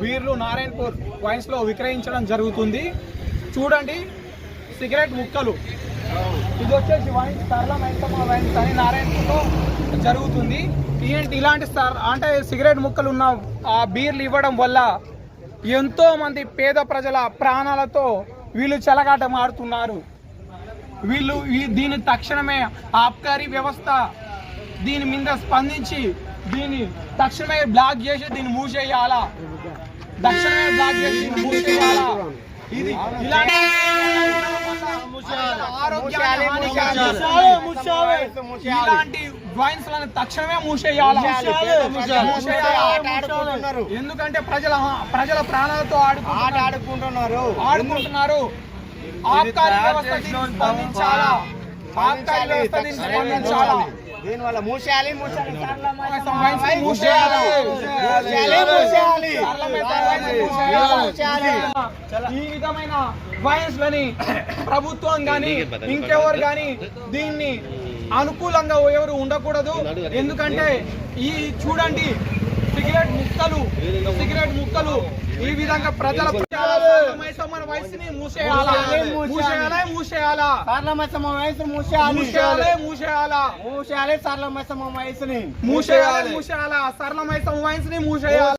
బీర్లు నారాయణపూర్ వైన్స్లో విక్రయించడం జరుగుతుంది. చూడండి సిగరెట్ ముక్కలు. ఇది వచ్చేసి వైన్స్ తరల మైసమ్మ వైన్స్ అని నారాయణపూర్లో జరుగుతుంది. ఏంటి ఇలాంటి అంటే సిగరెట్ ముక్కలు ఉన్న ఆ బీర్లు ఇవ్వడం వల్ల ఎంతోమంది పేద ప్రజల ప్రాణాలతో వీళ్ళు చెలగాటం ఆడుతున్నారు. వీళ్ళు ఈ దీని తక్షణమే ఆబ్కారీ వ్యవస్థ దీని మీద స్పందించి దీన్ని తక్షణమే బ్లాక్ చేసి దీన్ని మూసేయాలా? బ్లాక్ మూసేయాలా ఇది ఇలాంటి ఇలాంటి లను తక్షణమే మూసేయాలా? ఎందుకంటే ప్రజల ప్రజల ప్రాణాలతో ఆడుకుంటున్నారు. ఆడుకుంటున్నారు. ఆడుకుంటున్నారు. ఆబ్కారీ వ్యవస్థ దీనికి స్పందించాలా? ఆబ్కారీ వ్యవస్థ దీనికి స్పందించాలా? దీని వల్ల మూసేయాలి మూసేయాలి. వైన్స్ని మూసేయాలి. మూసేయాలి, మూసేయాలి. ఈ విధమైన వైన్స్ లని ప్రభుత్వం గాని ఇంకెవరు గాని దీన్ని అనుకూలంగా ఎవరు ఉండకూడదు. ఎందుకంటే ఈ చూడండి సిగరెట్ ముక్కలు సిగరెట్ ముక్కలు ఈ విధంగా ప్రజల మన వయసుని మూసేయాలా? మూసేయాలా మూసేయాలా సార్లమసమ వయసు మూసేయాలి. మూసేయాలి మూసేయాలా? మూసేయాలి సార్లమసమ వయసుని మూసేయాలి మూసేయాలా? సరళమైన వయసుని మూసేయాలి?